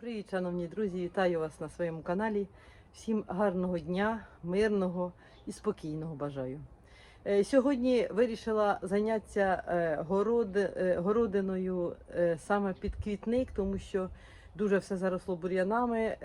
Привіт, шановні друзі! Вітаю вас на своєму каналі. Всім гарного дня, мирного і спокійного бажаю. Е, Сьогодні вирішила зайнятися е, е, городиною саме під квітник, тому що дуже все заросло бур'янами.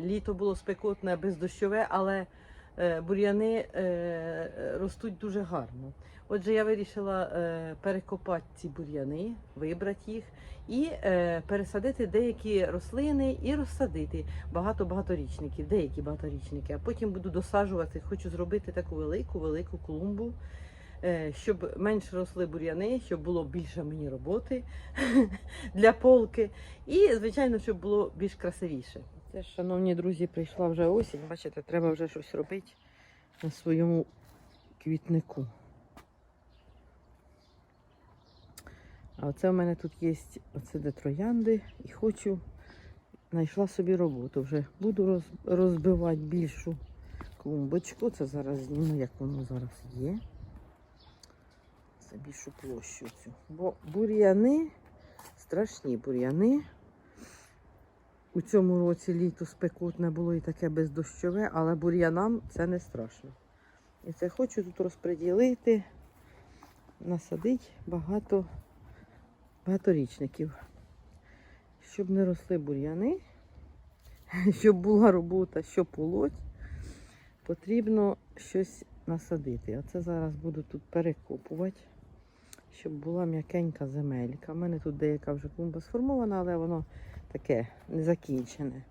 Літо було спекотне, бездощове, але бур'яни е, ростуть дуже гарно. Отже, я вирішила е, перекопати ці бур'яни, вибрати їх і е, пересадити деякі рослини і розсадити багато багаторічників, деякі багаторічники. А потім буду досаджувати. Хочу зробити таку велику, велику клумбу, е, щоб менше росли бур'яни, щоб було більше мені роботи для полки. І, звичайно, щоб було більш красивіше. Це шановні друзі, прийшла вже осінь. Бачите, треба вже щось робити на своєму квітнику. А оце в мене тут є оце де троянди, і хочу, знайшла собі роботу. Вже буду роз, розбивати більшу клумбочку. Це зараз зніму, як воно зараз є. Це більшу площу цю. Бо бур'яни, страшні бур'яни. У цьому році літо спекотне було і таке бездощове, але бур'янам це не страшно. І це хочу тут розподілити, насадити багато багаторічників. Щоб не росли бур'яни, щоб була робота, що полоть, потрібно щось насадити. Оце зараз буду тут перекопувати, щоб була м'якенька земелька. У мене тут деяка вже клумба сформована, але воно таке незакінчене.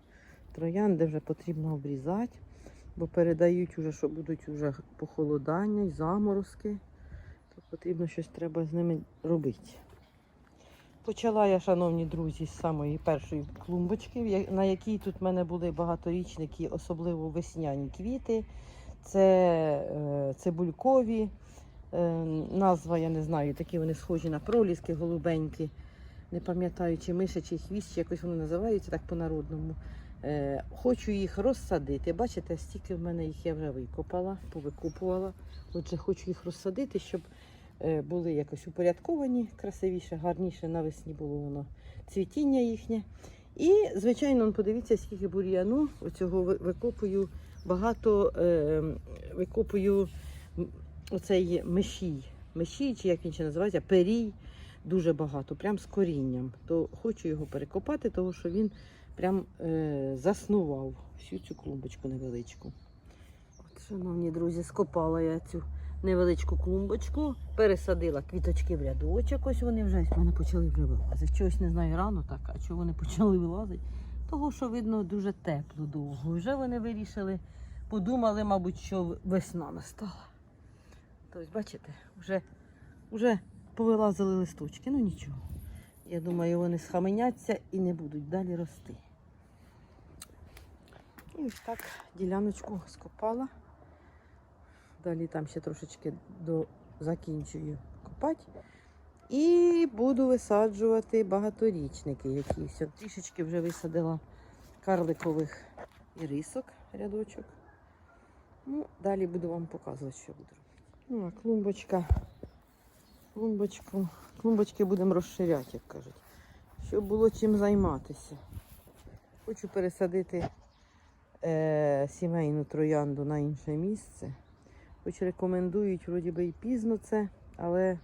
Троянди вже потрібно обрізати, бо передають, уже, що будуть вже похолодання й заморозки. То потрібно щось треба з ними робити. Почала я, шановні друзі, з самої першої клумбочки, на якій тут в мене були багаторічники, особливо весняні квіти. Це е, цибулькові. Е, назва, я не знаю, такі вони схожі на проліски голубенькі. Не пам'ятаю, чи миша, чи хвіст, чи якось вони називаються так по-народному. Е, хочу їх розсадити. Бачите, стільки в мене їх я вже викопала, повикопувала. Отже, хочу їх розсадити, щоб е, були якось упорядковані, красивіше, гарніше навесні було воно цвітіння їхнє. І, звичайно, подивіться, скільки бур'яну оцього викопую багато е, викопую оцей мешій. Мешій, чи як він ще називається, перій дуже багато, прям з корінням. То хочу його перекопати, тому що він прям е, заснував всю цю клумбочку невеличку. От, шановні друзі, скопала я цю невеличку клумбочку, пересадила квіточки в рядочок. Ось вони вже в мене почали вже вилазити. Чогось не знаю рано так, а чого вони почали вилазити? Того, що видно дуже тепло довго. Вже вони вирішили, подумали, мабуть, що весна настала. Тобто, бачите, вже, вже повилазили листочки, ну нічого. Я думаю, вони схаменяться і не будуть далі рости. І ось так діляночку скопала. Далі там ще трошечки до закінчую копати. І буду висаджувати багаторічники якісь. От трішечки вже висадила карликових ірисок рядочок. Ну, далі буду вам показувати, що буду робити. Ну, а клумбочка. Клумбочку. Клумбочки будемо розширяти, як кажуть. Щоб було чим займатися. Хочу пересадити е, сімейну троянду на інше місце. Хоч рекомендують, вроді би і пізно це, але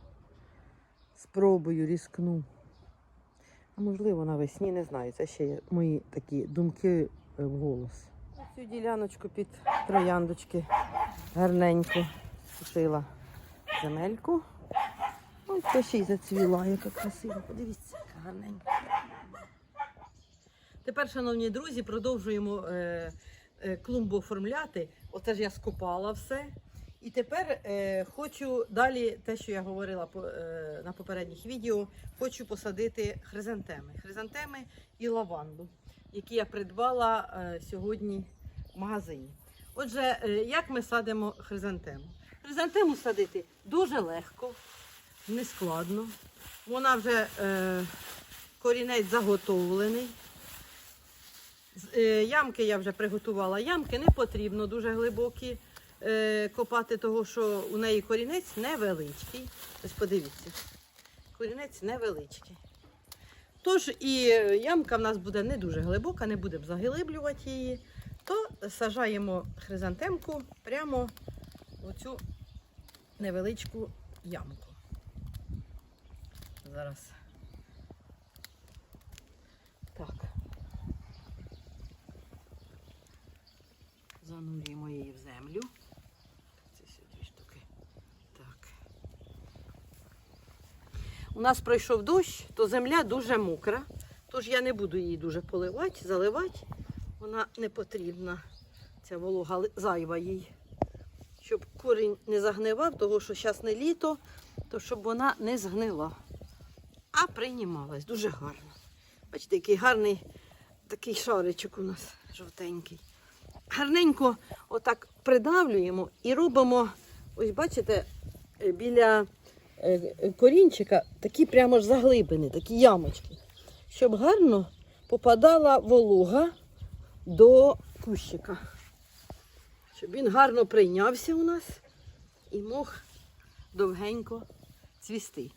спробую, різкну. А можливо навесні, не знаю. Це ще мої такі думки е, в голос. Цю діляночку під трояндочки гарненько сушила земельку. Це ще й зацвіла, яка красива. Подивіться, гарненька. Тепер, шановні друзі, продовжуємо е, е, клумбу оформляти. Оце ж я скопала все. І тепер е, хочу далі, те, що я говорила по, е, на попередніх відео, хочу посадити хризантеми. Хризантеми і лаванду, які я придбала е, сьогодні в магазині. Отже, е, як ми садимо хризантему? Хризантему садити дуже легко, не складно. Вона вже е, корінець заготовлений. Е, Ямки я вже приготувала. Ямки не потрібно дуже глибокі е, копати, того що у неї корінець невеличкий. Ось подивіться. Корінець невеличкий. Тож і ямка в нас буде не дуже глибока, не будемо заглиблювати її, то сажаємо хризантемку прямо в цю невеличку ямку. Зараз. Так. Занурюємо її в землю. Це дві штуки. Так. У нас пройшов дощ, то земля дуже мокра. Тож я не буду її дуже поливати, заливати. Вона не потрібна. Ця волога зайва їй. Щоб корінь не загнивав, тому що зараз не літо, то щоб вона не згнила. А приймалась дуже гарно. Бачите, який гарний такий шаричок у нас жовтенький. Гарненько отак придавлюємо і робимо, ось бачите, е, біля е, корінчика такі прямо ж заглибини, такі ямочки, щоб гарно попадала волога до кущика. Щоб він гарно прийнявся у нас і мог довгенько цвісти.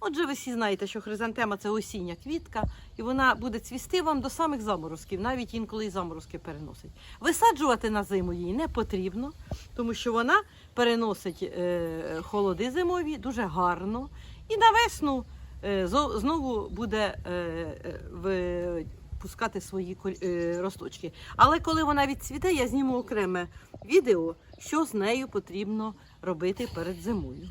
Отже, ви всі знаєте, що хризантема це осіння квітка, і вона буде цвісти вам до самих заморозків, навіть інколи і заморозки переносить. Висаджувати на зиму їй не потрібно, тому що вона переносить е, холоди зимові дуже гарно. І на весну е, знову буде е, випускати свої е, росточки. Але коли вона відцвіте, я зніму окреме відео, що з нею потрібно робити перед зимою.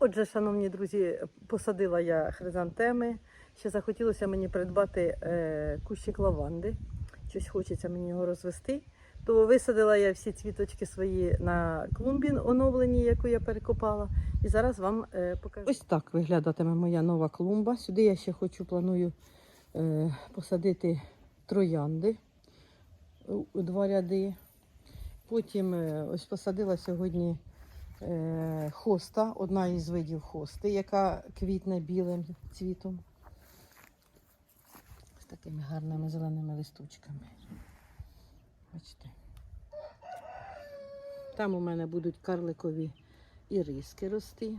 Отже, шановні друзі, посадила я хризантеми. Ще захотілося мені придбати е, кущик лаванди. Щось хочеться мені його розвести. То висадила я всі цвіточки свої на клумбі оновленій, яку я перекопала. І зараз вам е, покажу. Ось так виглядатиме моя нова клумба. Сюди я ще хочу планую е, посадити троянди у, два ряди. Потім е, ось посадила сьогодні хоста, одна із видів хости, яка квітне білим цвітом. З такими гарними зеленими листочками. Бачите. Там у мене будуть карликові іриски рости.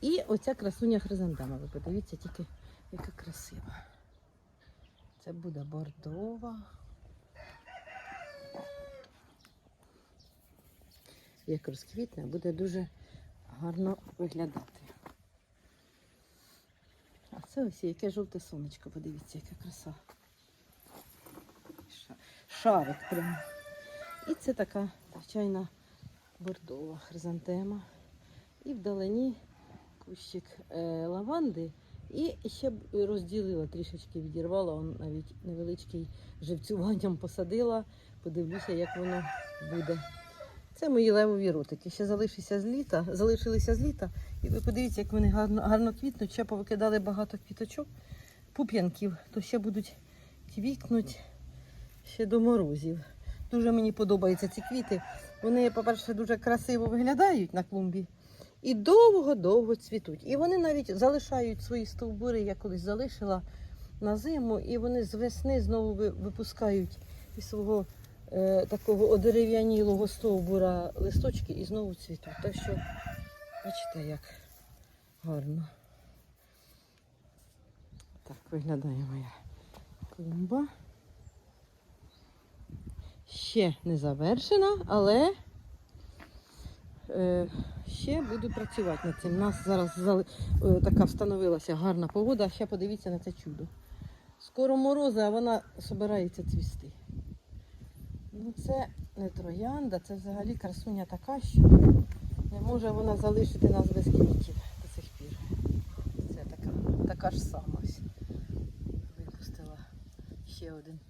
І оця красуня хризантема. Ви подивіться тільки, яка красива. Це буде бордова. Як розквітне, буде дуже гарно виглядати. А це ось яке жовте сонечко, подивіться, яка краса. Шарик прямо. І це така звичайна бордова хризантема. І вдалині кущик е, лаванди. І ще розділила трішечки, відірвала, он навіть невеличкий живцюванням посадила. Подивлюся, як воно буде. Це мої левові ротики. Ще залишилися з літа, залишилися з літа. І ви подивіться, як вони гарно, гарно квітнуть. Ще повикидали багато квіточок, пуп'янків, то ще будуть квітнуть ще до морозів. Дуже мені подобаються ці квіти. Вони, по-перше, дуже красиво виглядають на клумбі і довго-довго цвітуть. І вони навіть залишають свої стовбури, я колись залишила на зиму, і вони з весни знову випускають із свого такого одерев'янілого стовбура листочки і знову цвітуть. Так що, бачите, як гарно. Так виглядає моя клумба. Ще не завершена, але е, ще буду працювати над цим. У нас зараз зали- е, така встановилася гарна погода. Ще подивіться на це чудо. Скоро морози, а вона збирається цвісти. Ну, це не троянда, це взагалі красуня така, що не може вона залишити нас без квітів до сих пір. Це така, така ж сама. Випустила ще один,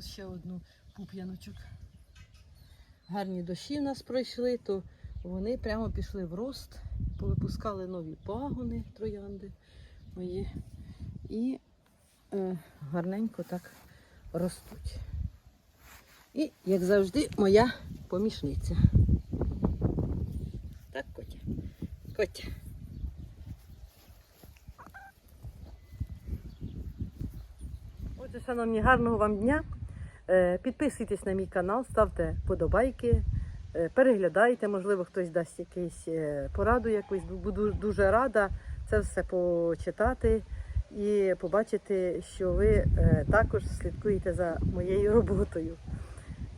ще одну пуп'яночок. Гарні дощі в нас пройшли, то вони прямо пішли в рост, повипускали нові пагони троянди мої і е, гарненько так ростуть. І, як завжди, моя помічниця. Так, Котя. Котя. Отже, шановні, гарного вам дня. Е, Підписуйтесь на мій канал, ставте подобайки, е, переглядайте, можливо, хтось дасть якусь е, пораду якусь. Буду дуже рада це все почитати і побачити, що ви також слідкуєте за моєю роботою.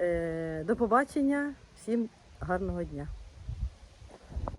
Е, До побачення, всім гарного дня!